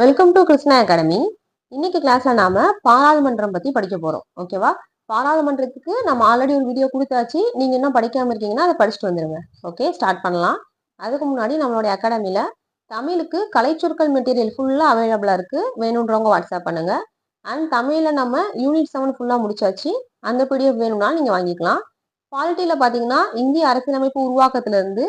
Welcome to Krishna academy இன்னைக்கு கிளாஸ்ல நாம பாராளுமன்றம் பத்தி படிக்க போறோம். ஓகேவா பாராளுமன்றத்துக்கு நம்ம ஆல்ரெடி ஒரு வீடியோ கொடுத்தாச்சு. நீங்க இன்னும் படிக்காம இருக்கீங்கன்னா அதை படிச்சுட்டு வந்துருங்க. ஓகே ஸ்டார்ட் பண்ணலாம். அதுக்கு முன்னாடி நம்மளுடைய அகாடமியில தமிழுக்கு கலைச்சொற்கள் மெட்டீரியல் ஃபுல்லா அவைலபிளா இருக்கு. வேணுன்றவங்க வாட்ஸ்அப் பண்ணுங்க. அண்ட் தமிழ்ல நம்ம யூனிட் செவன் ஃபுல்லா முடிச்சாச்சு. அந்த பிடிஎஃப் வேணும்னாலும் நீங்க வாங்கிக்கலாம். குவாலிட்டியில பாத்தீங்கன்னா இந்திய அரசியலமைப்பு உருவாக்கத்துல இருந்து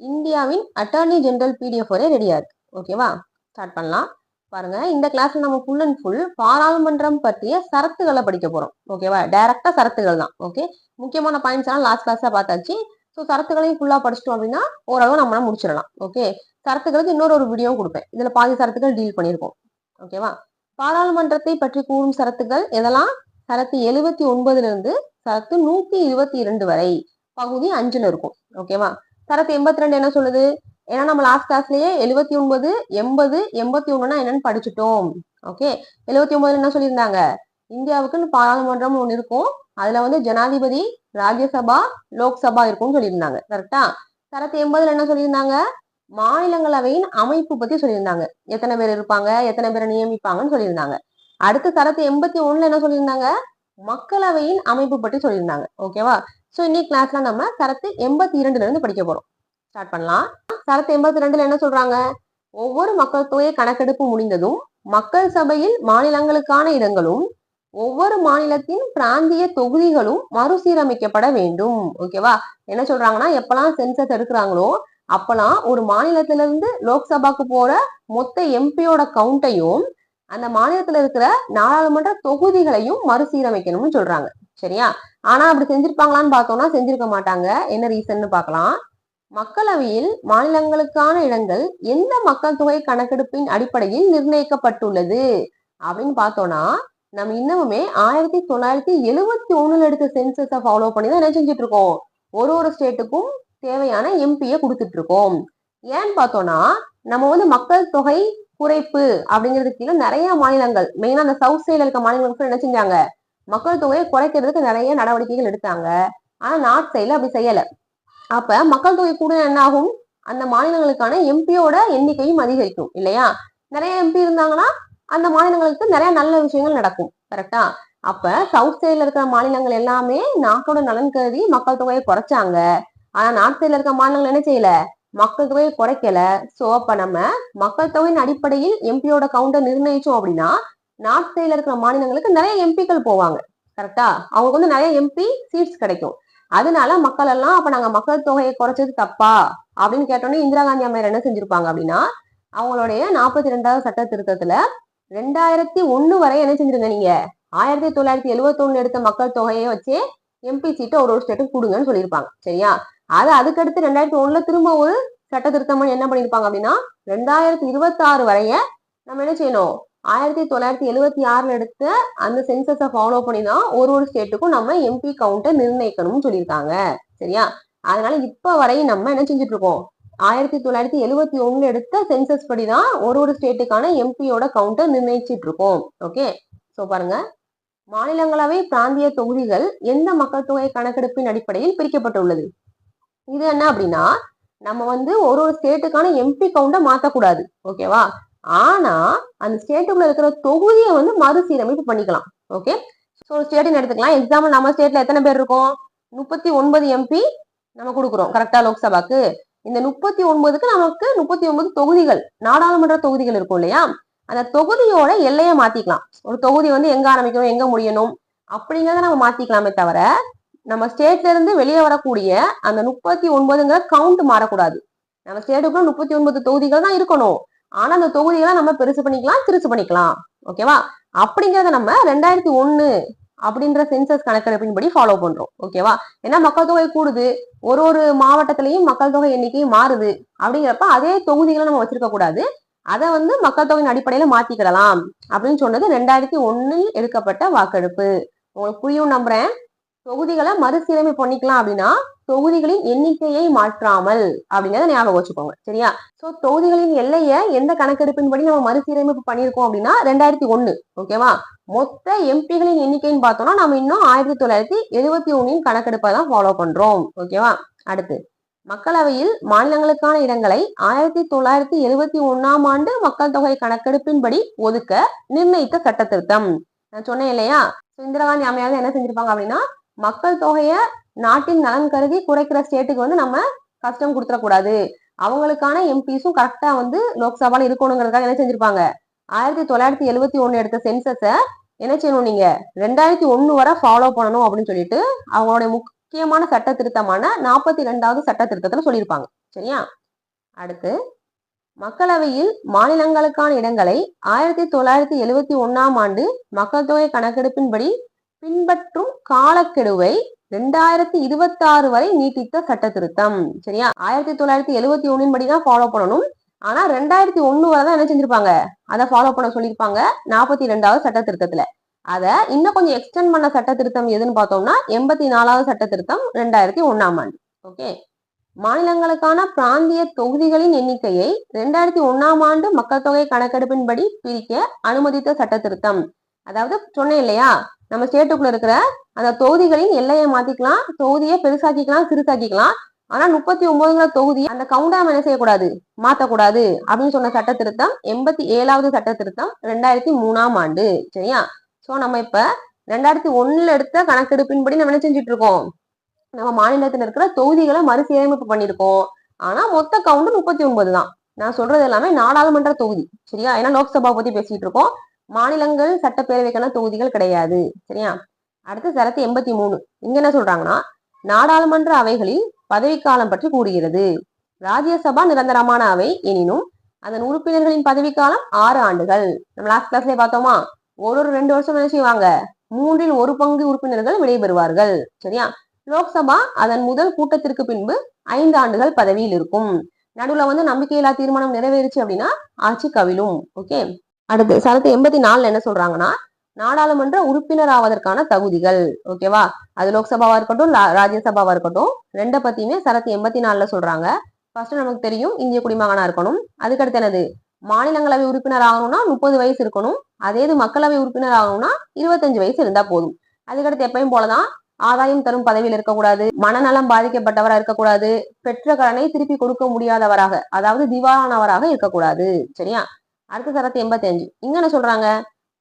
இந்தியாவின் அட்டார்னி ஜெனரல் பிடிஎஃப் வரை ரெடியா இருக்கு. ஓகேவா ஸ்டார்ட் பண்ணலாம். பாருங்க. இந்த கிளாஸ்ல நம்ம ஃபுல் அண்ட் ஃபுல் பாராளுமன்றம் பற்றிய சரத்துகளை படிக்க போறோம். ஓகேவா டைரக்டா சரத்துகள் தான். ஓகே முக்கியமான பாயிண்ட்ஸ் எல்லாம் லாஸ்ட் கிளாஸ்ல பார்த்தாச்சு. ஸோ சரத்துகளையும் ஃபுல்லா படிச்சிட்டோம் அப்படின்னா ஓரளவு நம்மளால முடிச்சிடலாம். ஓகே சரத்துகளுக்கு இன்னொரு ஒரு வீடியோ கொடுப்பேன். இதுல பாதி சரத்துகள் டீல் பண்ணியிருக்கோம். ஓகேவா பாராளுமன்றத்தை பற்றி கூறும் சரத்துகள் எதெல்லாம்? சரத்து எழுபத்தி ஒன்பதுல இருந்து சரத்து நூத்தி இருபத்தி இரண்டு வரை பகுதி அஞ்சுல இருக்கும். ஓகேவா சரத்து எண்பத்தி ரெண்டு என்ன சொல்லுது? ஏன்னா நம்ம லாஸ்ட் கிளாஸ்லயே எழுபத்தி ஒன்பது எண்பது எண்பத்தி ஒண்ணுனா என்னன்னு படிச்சுட்டோம். ஓகே எழுபத்தி ஒன்பதுல என்ன சொல்லியிருந்தாங்க? இந்தியாவுக்குன்னு பாராளுமன்றம் ஒன்று இருக்கும். அதுல வந்து ஜனாதிபதி ராஜ்யசபா லோக்சபா இருக்கும்னு சொல்லியிருந்தாங்க. கரெக்டா சரத்து எண்பதுல என்ன சொல்லியிருந்தாங்க? மாநிலங்களவையின் அமைப்பு பத்தி சொல்லியிருந்தாங்க. எத்தனை பேர் இருப்பாங்க? எத்தனை பேரை நியமிப்பாங்கன்னு சொல்லியிருந்தாங்க. அடுத்து சரத்து எண்பத்தி ஒண்ணுல என்ன சொல்லியிருந்தாங்க? மக்களவையின் அமைப்பு பற்றி சொல்லியிருந்தாங்க. ஓகேவா சோ இன்னைக்கு கிளாஸ்ல நம்ம சரத்து எண்பத்தி இரண்டுல இருந்து படிக்க போறோம். ஸ்டார்ட் பண்ணலாம். சரத்து எண்பத்தி ரெண்டுல என்ன சொல்றாங்க? ஒவ்வொரு மக்கள் தொகை கணக்கெடுப்பு முடிந்ததும் மக்கள் சபையில் மாநிலங்களுக்கான இடங்களும் ஒவ்வொரு மாநிலத்தின் பிராந்திய தொகுதிகளும் மறுசீரமைக்கப்பட வேண்டும். ஓகேவா என்ன சொல்றாங்கன்னா எப்பெல்லாம் சென்சஸ் எடுக்கிறாங்களோ அப்பெல்லாம் ஒரு மாநிலத்தில இருந்து லோக்சபாக்கு போற மொத்த எம்பியோட கவுண்டையும் அந்த மாநிலத்துல இருக்கிற நாடாளுமன்ற தொகுதிகளையும் மறுசீரமைக்கணும்னு சொல்றாங்க. சரியா? ஆனா அப்படி செஞ்சிருப்பாங்களான்னு பார்த்தோம்னா செஞ்சிருக்க மாட்டாங்க. என்ன ரீசன்னு பார்க்கலாம். மக்களவையில் மாநிலங்களுக்கான இடங்கள் எந்த மக்கள் தொகை கணக்கெடுப்பின் அடிப்படையில் நிர்ணயிக்கப்பட்டுள்ளது? அப்படின்னு பார்த்தோம்னா நம்ம இன்னமுமே ஆயிரத்தி தொள்ளாயிரத்தி எழுவத்தி ஒண்ணுல எடுத்த சென்சஸை ஃபாலோ பண்ணி தான் என்ன செஞ்சுட்டு இருக்கோம்? ஒரு ஒரு ஸ்டேட்டுக்கும் தேவையான எம்பியை கொடுத்துட்டு இருக்கோம். ஏன்னு பார்த்தோம்னா நம்ம வந்து மக்கள் தொகை குறைப்பு அப்படிங்கிறது கீழே நிறைய மாநிலங்கள் மெயினா அந்த சவுத் சைட்ல இருக்க மாநிலங்களுக்கு என்ன செஞ்சாங்க? மக்கள் தொகையை குறைக்கிறதுக்கு நிறைய நடவடிக்கைகள் எடுத்தாங்க. ஆனா நார்த் சைட்ல அப்படி செய்யலை. அப்ப மக்கள் தொகை கூட என்ன ஆகும் அந்த மாநிலங்களுக்கான எம்பியோட எண்ணிக்கையும் அதிகரிக்கும் இல்லையா? நிறைய எம்பி இருந்தாங்கன்னா அந்த மாநிலங்களுக்கு நிறைய நல்ல விஷயங்கள் நடக்கும் கரெக்டா அப்ப சவுத் சைட்ல இருக்கிற மாநிலங்கள் எல்லாமே நாட்டோட நலன் கருதி மக்கள் தொகையை குறைச்சாங்க. ஆனா நார்த் சைட்ல இருக்க மாநிலங்கள் என்ன செய்யல? மக்கள் தொகையை குறைக்கல. சோ அப்ப நம்ம மக்கள் தொகையின் அடிப்படையில் எம்பியோட கவுண்டை நிர்ணயிச்சோம் அப்படின்னா நார்த் சைட்ல இருக்கிற மாநிலங்களுக்கு நிறைய எம்பிக்கள் போவாங்க கரெக்டா அவங்களுக்கு வந்து நிறைய எம்பி சீட்ஸ் கிடைக்கும். அதனால மக்கள் எல்லாம் அப்ப நாங்க மக்கள் தொகையை குறைச்சது தப்பா? அப்படின்னு கேட்டோன்னே இந்திரா காந்தி அம்மையார் என்ன செஞ்சிருப்பாங்க அப்படின்னா அவங்களுடைய நாற்பத்தி ரெண்டாவது சட்ட திருத்தத்துல ரெண்டாயிரத்தி ஒண்ணு வரை என்ன செஞ்சிருங்க நீங்க? ஆயிரத்தி தொள்ளாயிரத்தி எழுவத்தி ஒண்ணு எடுத்த மக்கள் தொகையை வச்சு எம்பி சீட்டை ஒரு ஒரு ஸ்டேட்டுக்கு கொடுங்கன்னு சொல்லியிருப்பாங்க. சரியா? அது அதுக்கடுத்து ரெண்டாயிரத்தி ஒண்ணுல திரும்ப ஒரு சட்ட திருத்தம் என்ன பண்ணிருப்பாங்க அப்படின்னா ரெண்டாயிரத்தி இருபத்தி ஆறு வரைய நம்ம என்ன செய்யணும்? ஆயிரத்தி தொள்ளாயிரத்தி எழுவத்தி ஆறுல எடுத்த அந்த சென்சஸை ஃபாலோ பண்ணி தான் ஒரு ஒரு ஸ்டேட்டுக்கும் நம்ம எம்பி கவுண்டை நிர்ணயிக்கணும்னு சொல்லியிருக்காங்க. சரியா? அதனால இப்ப வரையும் நம்ம என்ன செஞ்சுட்டு இருக்கோம்? ஆயிரத்தி தொள்ளாயிரத்தி எழுவத்தி ஒண்ணுல எடுத்த சென்சஸ் படி தான் ஒரு ஒரு ஸ்டேட்டுக்கான எம்பியோட கவுண்டை நிர்ணயிச்சிட்டு இருக்கோம். ஓகே? ஸோ பாருங்க. மாநிலங்களவை பிராந்திய தொகுதிகள் எந்த மக்கள் தொகை கணக்கெடுப்பின் அடிப்படையில் பிரிக்கப்பட்டுள்ளது? இது என்ன அப்படின்னா நம்ம வந்து ஒரு ஒரு ஸ்டேட்டுக்கான எம்பி கவுண்டை மாற்றக்கூடாது ஓகேவா? ஆனா அந்த ஸ்டேட்டுக்குள்ள இருக்கிற தொகுதியை வந்து மறுசீரமைப்பு பண்ணிக்கலாம். ஓகே ஸோ ஸ்டேட்டுன்னு எடுத்துக்கலாம். எக்ஸாம்பிள் நம்ம ஸ்டேட்ல எத்தனை பேர் இருக்கோம்? முப்பத்தி ஒன்பது எம்பி நம்ம கொடுக்குறோம் கரெக்டா லோக்சபாக்கு. இந்த முப்பத்தி ஒன்பதுக்கு நமக்கு முப்பத்தி ஒன்பது தொகுதிகள் நாடாளுமன்ற தொகுதிகள் இருக்கும் இல்லையா? அந்த தொகுதியோட எல்லையை மாத்திக்கலாம். ஒரு தொகுதி வந்து எங்க ஆரம்பிக்கணும் எங்க முடியணும்? அப்படிங்கிறத நம்ம மாத்திக்கலாமே தவிர நம்ம ஸ்டேட்ல இருந்து வெளியே வரக்கூடிய அந்த முப்பத்தி ஒன்பதுங்கிற கவுண்ட் மாறக்கூடாது. நம்ம ஸ்டேட்டுக்குள்ள முப்பத்தி ஒன்பது தொகுதிகள் தான் இருக்கணும். ஆனா அந்த தொகுதிகளை நம்ம பெருசு பண்ணிக்கலாம் திருசு பண்ணிக்கலாம். ஓகேவா அப்படிங்கறத நம்ம ரெண்டாயிரத்தி ஒண்ணு அப்படின்ற சென்சஸ் கணக்கெடுப்பின்படி ஃபாலோ பண்றோம். ஓகேவா ஏன்னா மக்கள் தொகை கூடுது. ஒரு ஒரு மாவட்டத்திலையும் மக்கள் தொகை எண்ணிக்கை மாறுது. அப்படிங்கிறப்ப அதே தொகுதிகளை நம்ம வச்சிருக்க கூடாது. அதை வந்து மக்கள் தொகையின் அடிப்படையில மாத்திக்கிடலாம் அப்படின்னு சொன்னது ரெண்டாயிரத்தி ஒண்ணில் எடுக்கப்பட்ட வாக்கெடுப்பு. உங்களுக்கு புரியும் நம்புறேன். தொகுதிகளை மறுசீரமை பண்ணிக்கலாம் அப்படின்னா தொகுதிகளின் எண்ணிக்கையை மாற்றாமல் அப்படிங்கறத ஞாபகம் வச்சுக்கோங்க. சரியா? சோ தொகுதிகளின் எல்லையை எந்த கணக்கெடுப்பின்படி நம்ம மறுசீரமைப்பு பண்ணியிருக்கோம் அப்படின்னா ரெண்டாயிரத்தி ஒண்ணு ஓகேவா மொத்த எம்பிகளின் எண்ணிக்கைன்னு பார்த்தோம்னா நம்ம இன்னும் ஆயிரத்தி தொள்ளாயிரத்தி எழுபத்தி ஒன்னின் கணக்கெடுப்பை தான் ஃபாலோ பண்றோம். ஓகேவா அடுத்து மக்களவையில் மாநிலங்களுக்கான இடங்களை ஆயிரத்தி தொள்ளாயிரத்தி எழுபத்தி ஒன்னாம் ஆண்டு மக்கள் தொகை கணக்கெடுப்பின்படி ஒதுக்க நிர்ணயித்த சட்ட திருத்தம் நான் சொன்னேன் இல்லையா? இந்திரா காந்தி அம்மையாக என்ன செஞ்சிருப்பாங்க அப்படின்னா மக்கள் தொகையை நாட்டின் நலன் கருதி குறைக்கிற ஸ்டேட்டுக்கு வந்து நம்ம கஷ்டம் கொடுத்துடக்கூடாது. அவங்களுக்கான எம்பிஸும் கரெக்டா வந்து லோக்சபால இருக்கணுங்கிறதுக்காக என்ன செஞ்சிருப்பாங்க? ஆயிரத்தி தொள்ளாயிரத்தி எழுபத்தி ஒண்ணு எடுத்த சென்சஸ என்ன செய்யணும் நீங்க? ரெண்டாயிரத்தி ஒண்ணு வரை ஃபாலோ பண்ணணும் அப்படின்னு சொல்லிட்டு அவங்களுடைய முக்கியமான சட்ட திருத்தமான நாற்பத்தி ரெண்டாவது சட்ட திருத்தத்துல சொல்லியிருப்பாங்க. சரியா? அடுத்து மக்களவையில் மாநிலங்களுக்கான இடங்களை ஆயிரத்தி தொள்ளாயிரத்தி எழுவத்தி ஒன்னாம் ஆண்டு மக்கள் தொகை கணக்கெடுப்பின்படி பின்பற்றும் காலக்கெடுவை ரெண்டாயிரத்தி இருபத்தி ஆறு வரை நீட்டித்த சட்ட திருத்தம் சரியா? ஆயிரத்தி தொள்ளாயிரத்தி எழுவத்தி ஒன்னின் படி தான் ஃபாலோ பண்ணணும். ஆனா ரெண்டாயிரத்தி ஒண்ணு வரை தான் என்ன செஞ்சிருப்பாங்க? அதை ஃபாலோ பண்ண சொல்லியிருப்பாங்க நாற்பத்தி ரெண்டாவது சட்ட திருத்தத்துல அதை இன்னும் கொஞ்சம் எக்ஸ்டெண்ட் பண்ண சட்ட திருத்தம் எதுன்னு பார்த்தோம்னா எண்பத்தி நாலாவது சட்ட திருத்தம் ரெண்டாயிரத்தி ஒன்னாம் ஆண்டு. ஓகே மாநிலங்களுக்கான பிராந்திய தொகுதிகளின் எண்ணிக்கையை ரெண்டாயிரத்தி ஒன்னாம் ஆண்டு மக்கள் தொகை கணக்கெடுப்பின்படி பிரிக்க அனுமதித்த சட்ட திருத்தம் அதாவது சொன்னேன் இல்லையா? நம்ம ஸ்டேட்டுக்குள்ள இருக்கிற அந்த தொகுதிகளின் எல்லையை மாத்திக்கலாம் தொகுதியை பெருசாக்கிக்கலாம் சிறுசாக்கிக்கலாம். ஆனா முப்பத்தி ஒன்பதுங்கிற தொகுதி அந்த கவுண்டாம என்ன செய்யக்கூடாது? மாத்தக்கூடாது. அப்படின்னு சொன்ன சட்ட திருத்தம் எண்பத்தி ஏழாவது சட்ட திருத்தம் ரெண்டாயிரத்தி மூணாம் ஆண்டு. சரியா? சோ நம்ம இப்ப ரெண்டாயிரத்தி ஒண்ணுல எடுத்த கணக்கெடுப்பின்படி நம்ம என்ன செஞ்சுட்டு இருக்கோம் நம்ம மாநிலத்தில் இருக்கிற தொகுதிகளை மறுசீரமைப்பு பண்ணியிருக்கோம். ஆனா மொத்த கவுண்ட் முப்பத்தி ஒன்பது தான். நான் சொல்றது எல்லாமே நாடாளுமன்ற தொகுதி. சரியா? ஏன்னா லோக்சபா பத்தி பேசிட்டு இருக்கோம் மாநிலங்கள் சட்டப்பேரவைக்கான தொகுதிகள் கிடையாது சரியா? அடுத்து சரத்து எண்பத்தி மூணு. இங்க என்ன சொல்றாங்கன்னா நாடாளுமன்ற அவைகளில் பதவிக்காலம் பற்றி கூறுகிறது. ராஜ்யசபா நிரந்தரமான அவை எனினும் அதன் உறுப்பினர்களின் பதவிக்காலம் ஆறு ஆண்டுகள். நம்ம லாஸ்ட் கிளாஸ்ல பார்த்தோமா? ஒரு ஒரு ரெண்டு வருஷம் என்ன செய்வாங்க? மூன்றில் ஒரு பங்கு உறுப்பினர்கள் விடைபெறுவார்கள் சரியா? லோக்சபா அதன் முதல் கூட்டத்திற்கு பின்பு ஐந்து ஆண்டுகள் பதவியில் இருக்கும். நடுவுல வந்து நம்பிக்கையில்லா தீர்மானம் நிறைவேறுச்சு அப்படின்னா ஆட்சி கவிழும் ஓகே அடுத்து சரத்து எண்பத்தி நாலுல என்ன சொல்றாங்கன்னா நாடாளுமன்ற உறுப்பினர் ஆவதற்கான தகுதிகள் ஓகேவா அது லோக்சபாவா இருக்கட்டும் ராஜ்யசபாவா இருக்கட்டும் ரெண்ட பத்தியுமே சரத்து எண்பத்தி நாலுல சொல்றாங்க. ஃபர்ஸ்ட் நமக்கு தெரியும் இந்திய குடிமகனா இருக்கணும். அதுக்கடுத்து என்னது? மாநிலங்களவை உறுப்பினர் ஆகணும்னா முப்பது வயசு இருக்கணும். அதே இது மக்களவை உறுப்பினர் ஆகணும்னா இருபத்தஞ்சு வயசு இருந்தா போதும். அதுக்கடுத்து எப்பயும் போலதான் ஆதாயம் தரும் பதவியில் இருக்கக்கூடாது மனநலம் பாதிக்கப்பட்டவராக இருக்கக்கூடாது பெற்ற கடனை திருப்பி கொடுக்க முடியாதவராக அதாவது திவாலானவராக இருக்கக்கூடாது. சரியா? அடுத்த சரத்து எண்பத்தி அஞ்சு இங்க என்ன சொல்றாங்க?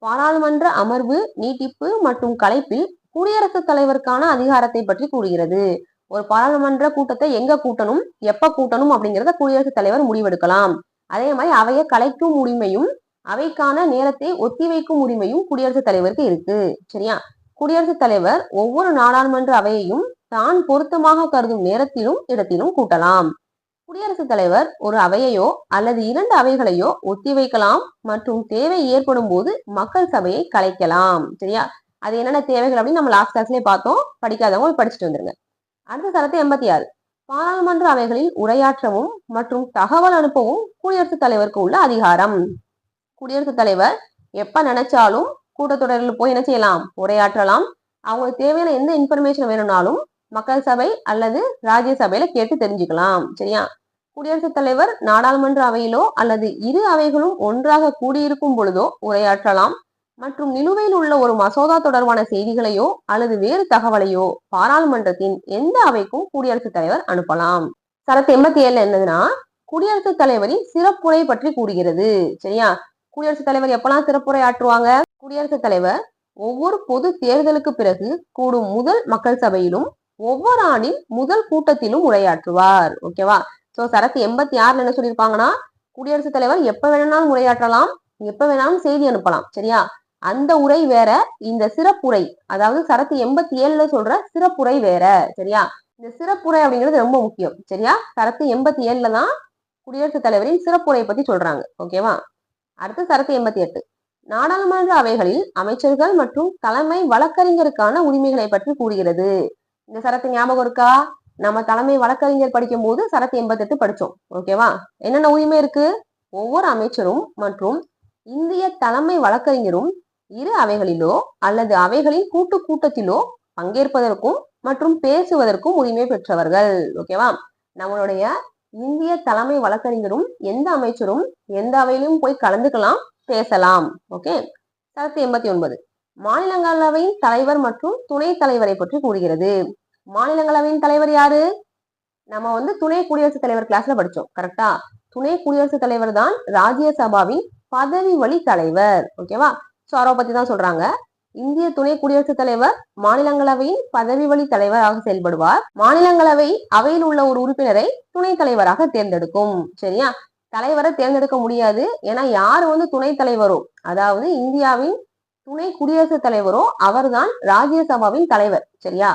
பாராளுமன்ற அமர்வு நீட்டிப்பு மற்றும் கலைப்பில் குடியரசுத் தலைவருக்கான அதிகாரத்தை பற்றி கூறுகிறது. ஒரு பாராளுமன்ற கூட்டத்தை எங்க கூட்டணும் எப்ப கூட்டணும் அப்படிங்கிறத குடியரசுத் தலைவர் முடிவெடுக்கலாம். அதே மாதிரி அவையை கலைக்கும் உரிமையும் அவைக்கான நேரத்தை ஒத்திவைக்கும் உரிமையும் குடியரசுத் தலைவருக்கு இருக்கு. சரியா? குடியரசுத் தலைவர் ஒவ்வொரு நாடாளுமன்ற அவையையும் தான் பொருத்தமாக கருதும் நேரத்திலும் இடத்திலும் கூட்டலாம். குடியரசுத் தலைவர் ஒரு அவையையோ அல்லது இரண்டு அவைகளையோ ஒத்திவைக்கலாம் மற்றும் தேவை ஏற்படும் போது மக்கள் சபையை கலைக்கலாம். சரியா? அது என்னென்ன தேவைகள் அப்படின்னு நம்ம லாஸ்ட் கிளாஸ்லயே பார்த்தோம். படிக்காதவங்க படிச்சுட்டு வந்துருங்க. அடுத்த தரத்தை எண்பத்தி ஆறு. பாராளுமன்ற அவைகளில் உரையாற்றவும் மற்றும் தகவல் அனுப்பவும் குடியரசுத் தலைவருக்கு உள்ள அதிகாரம். குடியரசுத் தலைவர் எப்ப நினைச்சாலும் கூட்டத்தொடரில் போய் என்ன செய்யலாம்? உரையாற்றலாம். அவங்களுக்கு தேவையான எந்த இன்ஃபர்மேஷன் வேணும்னாலும் மக்கள் சபை அல்லது ராஜ்யசபையில கேட்டு தெரிஞ்சுக்கலாம் சரியா? குடியரசுத் தலைவர் நாடாளுமன்ற அவையிலோ அல்லது இரு அவைகளும் ஒன்றாக கூடியிருக்கும் பொழுதோ உரையாற்றலாம். மற்றும் நிலுவையில் உள்ள ஒரு மசோதா தொடர்பான செய்திகளையோ அல்லது வேறு தகவலையோ பாராளுமன்றத்தின் எந்த அவைக்கும் குடியரசுத் தலைவர் அனுப்பலாம். சரத்து எண்பத்தி ஏழுல என்னதுன்னா குடியரசுத் தலைவரின் சிறப்புரை பற்றி கூறுகிறது சரியா? குடியரசுத் தலைவர் எப்பெல்லாம் சிறப்புரை ஆற்றுவாங்க? குடியரசுத் தலைவர் ஒவ்வொரு பொது தேர்தலுக்கு பிறகு கூடும் முதல் மக்கள் சபையிலும் ஒவ்வொரு ஆண்டின் முதல் கூட்டத்திலும் உரையாற்றுவார். ஓகேவா சோ சரத்து எண்பத்தி ஆறுல என்ன சொல்லியிருப்பாங்கன்னா குடியரசுத் தலைவர் எப்ப வேணாலும் உரையாற்றலாம் எப்ப வேணாலும் செய்தி அனுப்பலாம் சரியா? அந்த உரை வேற இந்த சிறப்புரை அதாவது சரத்து எண்பத்தி ஏழுல சொல்ற சிறப்புரை வேற சரியா? இந்த சிறப்புரை அப்படிங்கிறது ரொம்ப முக்கியம் சரியா? சரத்து எண்பத்தி ஏழுல தான் குடியரசுத் தலைவரின் சிறப்புரை பத்தி சொல்றாங்க ஓகேவா அடுத்து சரத்து எண்பத்தி எட்டு. நாடாளுமன்ற அவைகளில் அமைச்சர்கள் மற்றும் தலைமை வழக்கறிஞருக்கான உரிமைகளை பற்றி கூறுகிறது. இந்த சரத்து ஞாபகம் இருக்கா? நம்ம தலைமை வழக்கறிஞர் படிக்கும் போது சரத்து எண்பத்தி எட்டு படிச்சோம் ஓகேவா என்னென்ன உரிமை இருக்கு? ஒவ்வொரு அமைச்சரும் மற்றும் இந்திய தலைமை வழக்கறிஞரும் இரு அவைகளிலோ அல்லது அவைகளின் கூட்டு கூட்டத்திலோ பங்கேற்பதற்கும் மற்றும் பேசுவதற்கும் உரிமை பெற்றவர்கள். ஓகேவா நம்மளுடைய இந்திய தலைமை வழக்கறிஞரும் எந்த அமைச்சரும் எந்த அவையிலும் போய் கலந்துக்கலாம் பேசலாம். ஓகே சரத்து எண்பத்தி ஒன்பது. மாநிலங்களவையின் தலைவர் மற்றும் துணை தலைவரை பற்றி கூறுகிறது. மாநிலங்களவையின் தலைவர் யாரு? நம்ம வந்து துணை குடியரசுத் தலைவர் கிளாஸ்ல படிச்சோம் கரெக்டா துணை குடியரசுத் தலைவர் தான் ராஜ்யசபாவின் பதவி வழி தலைவர் ஓகேவா சோ அவரை பத்தி தான் சொல்றாங்க. இந்திய துணை குடியரசுத் தலைவர் மாநிலங்களவையின் பதவி வழி தலைவராக செயல்படுவார். மாநிலங்களவை அவையில் உள்ள ஒரு உறுப்பினரை துணை தலைவராக தேர்ந்தெடுக்கும் சரியா? தலைவரை தேர்ந்தெடுக்க முடியாது. ஏன்னா யார் வந்து துணை தலைவரோ? அதாவது இந்தியாவின் துணை குடியரசுத் தலைவரோ அவர்தான் ராஜ்யசபாவின் தலைவர் சரியா?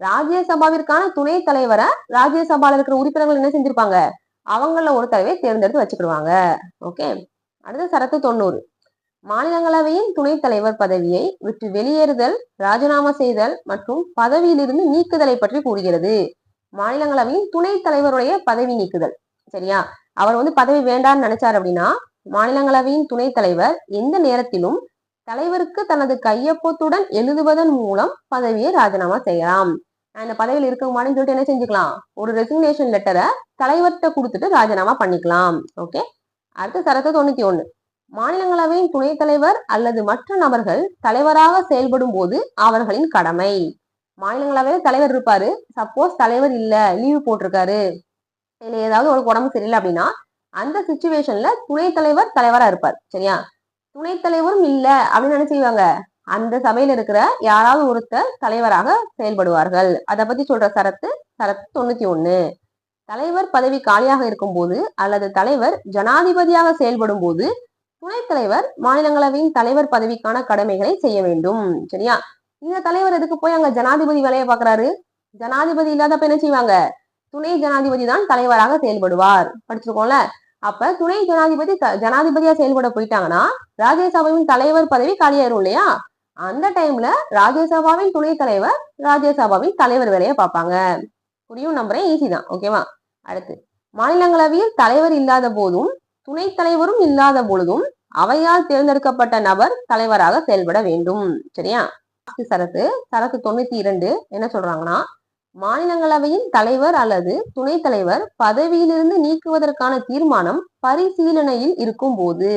ராஜ்யசபாவிற்கான துணை தலைவரை ராஜ்யசபால இருக்கிற உறுப்பினர்கள் என்ன செஞ்சிருப்பாங்க? அவங்கள ஒரு தலைவரை தேர்ந்தெடுத்து வச்சுக்கிடுவாங்க. ஓகே அடுத்து சரத்து தொண்ணூறு. மாநிலங்களவையின் துணைத் தலைவர் பதவியை விட்டு வெளியேறுதல் ராஜினாமா செய்தல் மற்றும் பதவியிலிருந்து நீக்குதலை பற்றி கூறுகிறது. மாநிலங்களவையின் துணைத் தலைவருடைய பதவி நீக்குதல் சரியா? அவர் வந்து பதவி வேண்டாம்னு நினைச்சார் அப்படின்னா மாநிலங்களவையின் துணைத் தலைவர் எந்த நேரத்திலும் தலைவருக்கு தனது கையொப்பத்துடன் எழுதுவதன் மூலம் பதவியை ராஜினாமா செய்யலாம். அந்த பதவியில் இருக்க மாட்டேன்னு சொல்லிட்டு என்ன செஞ்சுக்கலாம்? ஒரு ரெசிக்னேஷன் லெட்டரை தலைவர்கிட்ட கொடுத்துட்டு ராஜினாமா பண்ணிக்கலாம். ஓகே அடுத்து சரத்து தொண்ணூத்தி ஒண்ணு மாநிலங்களவையின் துணைத் தலைவர் அல்லது மற்ற நபர்கள் தலைவராக செயல்படும் போது அவர்களின் கடமை. மாநிலங்களவையில தலைவர் இருப்பாரு. சப்போஸ் தலைவர் இல்ல லீவு போட்டிருக்காரு. இல்ல ஏதாவது ஒரு உடம்பு சரியில்லை அப்படின்னா அந்த சுச்சுவேஷன்ல துணைத் தலைவர் தலைவரா இருப்பார். சரியா? துணைத் தலைவரும் இல்ல அப்படின்னு என்ன செய்வாங்க? அந்த சபையில இருக்கிற யாராவது ஒருத்தர் தலைவராக செயல்படுவார்கள். அதை பத்தி சொல்ற சரத்து சரத்து தொண்ணூத்தி ஒண்ணு தலைவர் பதவி காலியாக இருக்கும்போது அல்லது தலைவர் ஜனாதிபதியாக செயல்படும் போது துணைத் தலைவர் மாநிலங்களவையின் தலைவர் பதவிக்கான கடமைகளை செய்ய வேண்டும். சரியா? இந்த தலைவர் எதுக்கு போய் அங்க ஜனாதிபதி வேலையை பாக்குறாரு? ஜனாதிபதி இல்லாதப்ப என்ன செய்வாங்க? துணை ஜனாதிபதி தான் தலைவராக செயல்படுவார். படிச்சிருக்கோம்ல? அப்ப துணை ஜனாதிபதி ஜனாதிபதியா செயல்பட போயிட்டாங்கன்னா ராஜ்யசபாவின் தலைவர் பதவி காலியாயிரும் இல்லையா? அந்த டைம்ல ராஜ்யசபாவின் துணை தலைவர் ராஜ்யசபாவின் தலைவர் வேலையை பார்ப்பாங்க. புரியும் நம்புறேன்? ஈஸி தான். ஓகேவா அடுத்து மாநிலங்களவையில் தலைவர் இல்லாத போதும் துணைத் தலைவரும் இல்லாத பொழுதும் அவையால் தேர்ந்தெடுக்கப்பட்ட நபர் தலைவராக செயல்பட வேண்டும். சரியா? சரத்து சரத்து தொண்ணூத்தி இரண்டு என்ன சொல்றாங்கன்னா மாநிலங்களவையின் தலைவர் அல்லது துணைத் தலைவர் பதவியிலிருந்து நீக்குவதற்கான தீர்மானம் பரிசீலனையில் இருக்கும் போது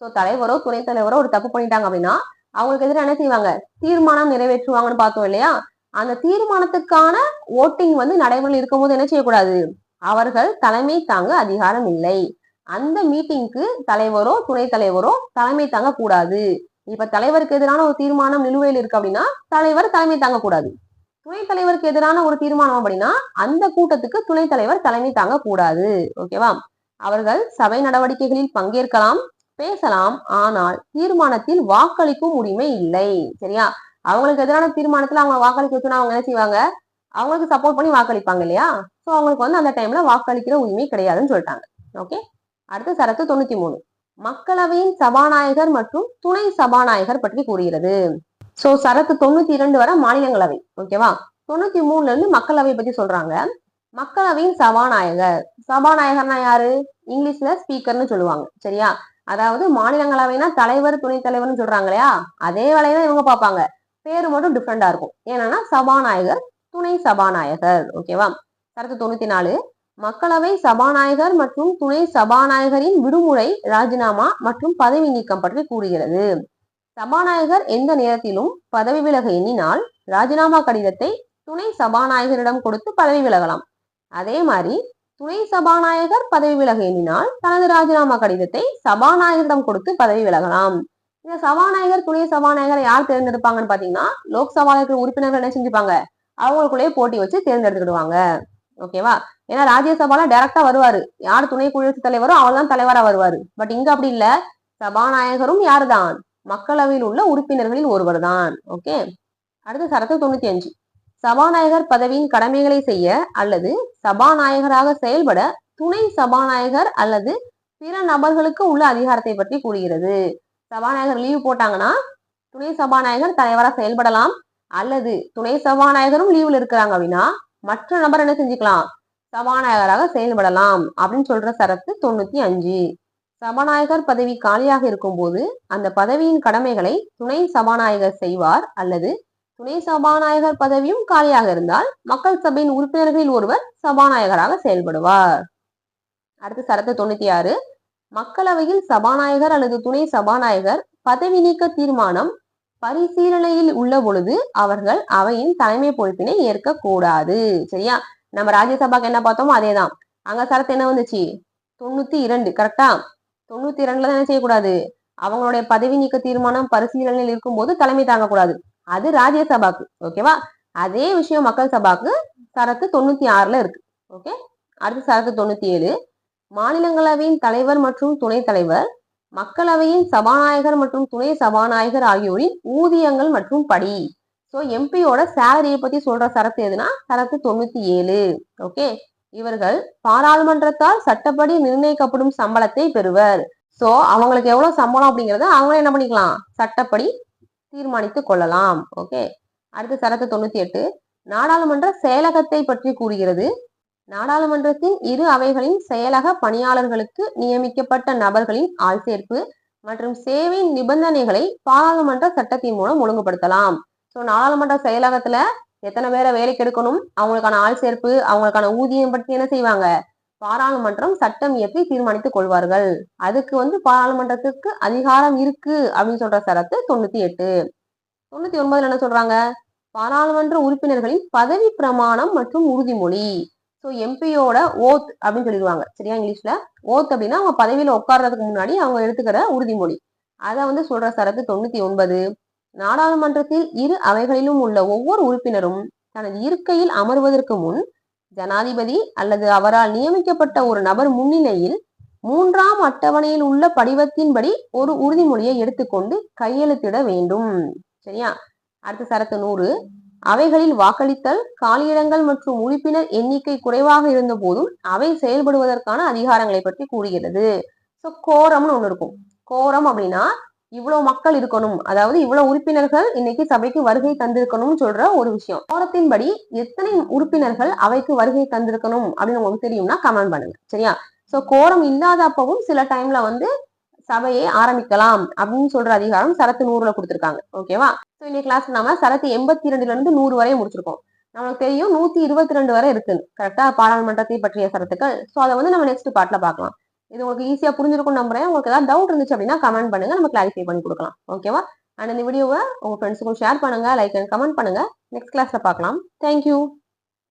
சோ தலைவரோ துணைத் தலைவரோ ஒரு தப்பு பண்ணிட்டாங்க அப்படின்னா அவங்களுக்கு எதிராக என்ன செய்வாங்க? தீர்மானம் நிறைவேற்றுவாங்கன்னு பார்த்தோம் இல்லையா? அந்த தீர்மானத்துக்கான ஓட்டிங் வந்து நடைமுறையில் இருக்கும்போது என்ன செய்யக்கூடாது? அவர்கள் தலைமை தாங்க அதிகாரம் இல்லை. அந்த மீட்டிங்க்கு தலைவரோ துணைத் தலைவரோ தலைமை தாங்க கூடாது இப்ப தலைவருக்கு எதிரான ஒரு தீர்மானம் நிலுவையில் இருக்கு அப்படின்னா தலைவர் தலைமை தாங்க கூடாது துணைத் தலைவருக்கு எதிரான ஒரு தீர்மானம் அப்படின்னா அந்த கூட்டத்துக்கு துணைத் தலைவர் தலைமை தாங்க கூடாது ஓகேவா அவர்கள் சபை நடவடிக்கைகளில் பங்கேற்கலாம் பேசலாம் ஆனால் தீர்மானத்தில் வாக்களிக்கும் உரிமை இல்லை. சரியா? அவங்களுக்கு எதிரான தீர்மானத்துல அவங்க வாக்களிக்க வச்சுன்னா அவங்க என்ன செய்வாங்க? அவங்களுக்கு சப்போர்ட் பண்ணி வாக்களிப்பாங்க இல்லையா? சோ அவங்களுக்கு வந்து அந்த டைம்ல வாக்களிக்கிற உரிமை கிடையாதுன்னு சொல்லிட்டாங்க. ஓகே அடுத்து சரத்து தொண்ணூத்தி மூணு. மக்களவையின் சபாநாயகர் மற்றும் துணை சபாநாயகர் பற்றி கூறுகிறது. சோ சரத்து தொண்ணூத்தி இரண்டு வரை மாநிலங்களவை ஓகேவா தொண்ணூத்தி மூணுல இருந்து மக்களவை பத்தி சொல்றாங்க. மக்களவையின் சபாநாயகர். சபாநாயகர்னா யாரு? இங்கிலீஷ்ல ஸ்பீக்கர்னு சொல்லுவாங்க சரியா? அதாவது மாநிலங்களவைனா தலைவர் துணைத் தலைவர்னு சொல்றாங்க இல்லையா? அதே வேலையை தான் இவங்க பார்ப்பாங்க. பேரு மட்டும் டிஃப்ரெண்டா இருக்கும். ஏன்னா சபாநாயகர் துணை சபாநாயகர் ஓகேவா சரத்து தொண்ணூத்தி நாலு. மக்களவை சபாநாயகர் மற்றும் துணை சபாநாயகரின் விடுமுறை ராஜினாமா மற்றும் பதவி நீக்கம் பற்றி கூறுகிறது. சபாநாயகர் எந்த நேரத்திலும் பதவி விலக எண்ணினால் ராஜினாமா கடிதத்தை துணை சபாநாயகரிடம் கொடுத்து பதவி விலகலாம். அதே மாதிரி துணை சபாநாயகர் பதவி விலக எண்ணினால் தனது ராஜினாமா கடிதத்தை சபாநாயகரிடம் கொடுத்து பதவி விலகலாம். இந்த சபாநாயகர் துணை சபாநாயகரை யார் தேர்ந்தெடுப்பாங்கன்னு பாத்தீங்கன்னா லோக்சபால இருக்கிற உறுப்பினர்கள் என்ன செஞ்சுப்பாங்க? அவங்களுக்குள்ளேயே போட்டி வச்சு தேர்ந்தெடுத்துக்கிடுவாங்க. ஓகேவா ஏன்னா ராஜ்யசபால டைரக்டா வருவாரு. யார் துணை குடியரசுத் தலைவரோ அவர் தான் தலைவரா வருவாரு. பட் இங்க அப்படி இல்ல. சபாநாயகரும் யாருதான்? மக்களவையில் உள்ள உறுப்பினர்களில் ஒருவர் தான் ஓகே அடுத்து சரத்து தொண்ணூத்தி அஞ்சு. சபாநாயகர் பதவியின் கடமைகளை செய்ய அல்லது சபாநாயகராக செயல்பட துணை சபாநாயகர் அல்லது பிற நபர்களுக்கு உள்ள அதிகாரத்தை பற்றி கூறுகிறது. சபாநாயகர் லீவு போட்டாங்கன்னா துணை சபாநாயகர் தலைவராக செயல்படலாம். அல்லது துணை சபாநாயகரும் லீவில் இருக்கிறாங்க அப்படின்னா மற்ற நபர் என்ன செஞ்சுக்கலாம்? சபாநாயகராக செயல்படலாம். அப்படின்னு சொல்ற சரத்து தொண்ணூத்தி அஞ்சு. சபாநாயகர் பதவி காலியாக இருக்கும்போது அந்த பதவியின் கடமைகளை துணை சபாநாயகர் செய்வார் அல்லது துணை சபாநாயகர் பதவியும் காலியாக இருந்தால் மக்கள் சபையின் உறுப்பினர்களில் ஒருவர் சபாநாயகராக செயல்படுவார். அடுத்து சரத்து தொண்ணூத்தி ஆறு மக்களவையில் சபாநாயகர் அல்லது துணை சபாநாயகர் பதவி நீக்க தீர்மானம் பரிசீலனையில் உள்ள பொழுது அவர்கள் அவையின் தலைமை பொறுப்பினை ஏற்க கூடாது சரியா? நம்ம ராஜ்யசபாக்கு என்ன பார்த்தோமோ அதேதான். அங்க சரத்து என்ன வந்துச்சு? தொண்ணூத்தி இரண்டு கரெக்டா தொண்ணூத்தி இரண்டுல தான் செய்யக்கூடாது. அவங்களுடைய பதவி நீக்க தீர்மானம் பரிசீலனையில் இருக்கும்போது தலைமை தாங்கக்கூடாது. அது ராஜ்யசபாக்கு ஓகேவா? அதே விஷயம் மக்கள் சபாக்கு சரத்து தொண்ணூத்தி ஆறுல இருக்கு ஓகே? அடுத்து சரத்து தொண்ணூத்தி ஏழு. மாநிலங்களவையின் தலைவர் மற்றும் துணைத் தலைவர் மக்களவையின் சபாநாயகர் மற்றும் துணை சபாநாயகர் ஆகியோரின் ஊதியங்கள் மற்றும் படி. ஸோ எம்பியோட சேலரியை பத்தி சொல்ற சரத்து எதுனா? சரத்து தொண்ணூத்தி ஏழு ஓகே? இவர்கள் பாராளுமன்றத்தால் சட்டப்படி நிர்ணயிக்கப்படும் சம்பளத்தை பெறுவர். சோ அவங்களுக்கு எவ்வளவு சம்பளம் அப்படிங்கறத அவங்களே என்ன பண்ணிக்கலாம்? சட்டப்படி தீர்மானித்து கொள்ளலாம். ஓகே அடுத்து சரத்து தொண்ணூத்தி எட்டு. நாடாளுமன்ற செயலகத்தை பற்றி கூறுகிறது. நாடாளுமன்றத்தின் இரு அவைகளின் செயலக பணியாளர்களுக்கு நியமிக்கப்பட்ட நபர்களின் ஆள்சேர்ப்பு மற்றும் சேவை நிபந்தனைகளை பாராளுமன்ற சட்டத்தின் மூலம் ஒழுங்குபடுத்தலாம். ஸோ நாடாளுமன்ற செயலகத்துல எத்தனை பேரை வேலைக்கு எடுக்கணும்? அவங்களுக்கான ஆள் சேர்ப்பு அவங்களுக்கான ஊதியம் பற்றி என்ன செய்வாங்க? பாராளுமன்றம் சட்டம் இயற்றி தீர்மானித்துக் கொள்வார்கள். அதுக்கு வந்து பாராளுமன்றத்துக்கு அதிகாரம் இருக்கு அப்படின்னு சொல்ற சரத்து தொண்ணூத்தி எட்டு. தொண்ணூத்தி ஒன்பதுல என்ன சொல்றாங்க? பாராளுமன்ற உறுப்பினர்களின் பதவி பிரமாணம் மற்றும் உறுதிமொழி. ஸோ எம்பியோட ஓத் அப்படின்னு சொல்லிடுவாங்க. சரியா இங்கிலீஷ்ல? ஓத் அப்படின்னா அவங்க பதவியில உட்கார்றதுக்கு முன்னாடி அவங்க எடுத்துக்கிற உறுதிமொழி. அதை வந்து சொல்ற சரத்து தொண்ணூத்தி ஒன்பது. நாடாளுமன்றத்தில் இரு அவைகளிலும் உள்ள ஒவ்வொரு உறுப்பினரும் தனது இருக்கையில் அமர்வதற்கு முன் ஜனாதிபதி அல்லது அவரால் நியமிக்கப்பட்ட ஒரு நபர் முன்னிலையில் மூன்றாம் அட்டவணையில் உள்ள படிவத்தின்படி ஒரு உறுதிமொழியை எடுத்துக்கொண்டு கையெழுத்திட வேண்டும். சரியா? அடுத்த சரத்து நூறு. அவைகளில் வாக்களித்தல் காலியிடங்கள் மற்றும் உறுப்பினர் எண்ணிக்கை குறைவாக இருந்த போதும் அவை செயல்படுவதற்கான அதிகாரங்களை பற்றி கூறுகிறது. ஸோ கோரம்னு ஒன்று இருக்கும். கோரம் அப்படின்னா இவ்வளவு மக்கள் இருக்கணும். அதாவது இவ்வளவு உறுப்பினர்கள் இன்னைக்கு சபைக்கு வருகை தந்திருக்கணும்னு சொல்ற ஒரு விஷயம். கோரத்தின்படி எத்தனை உறுப்பினர்கள் அவைக்கு வருகை தந்திருக்கணும் அப்படின்னு உங்களுக்கு தெரியும்னா கமெண்ட் பண்ணுங்க. சரியா? சோ கோரம் இல்லாத அப்பவும் சில டைம்ல வந்து சபையை ஆரம்பிக்கலாம் அப்படின்னு சொல்ற அதிகாரம் சரத்து நூறுல கொடுத்துருக்காங்க. ஓகேவா ஸோ இன்னைக்கு கிளாஸ் நாம சரத்து எண்பத்தி ரெண்டுல இருந்து நூறு வரை முடிச்சிருக்கோம். நமக்கு தெரியும் நூத்தி இருபத்தி ரெண்டு வரை இருக்கு கரெக்டா பாராளுமன்றத்தை பற்றிய சரத்துக்கள். ஸோ அதை வந்து நம்ம நெக்ஸ்ட் பாட்டில் பார்க்கலாம். இது உங்களுக்கு ஈஸியா புரிஞ்சிருக்கும் நம்புறேன். உங்களுக்கு ஏதாவது டவுட் இருந்துச்சு அப்படின்னா கமெண்ட் பண்ணுங்க. நம்ம கிளாரிஃபை பண்ணி கொடுக்கலாம். ஓகேவா அண்ட் இந்த வீடியோவை உங்க ஃப்ரெண்ட்ஸுக்கும் ஷேர் பண்ணுங்க லைக் அண்ட் கமெண்ட் பண்ணுங்க. நெக்ஸ்ட் கிளாஸ்ல பார்க்கலாம். Thank you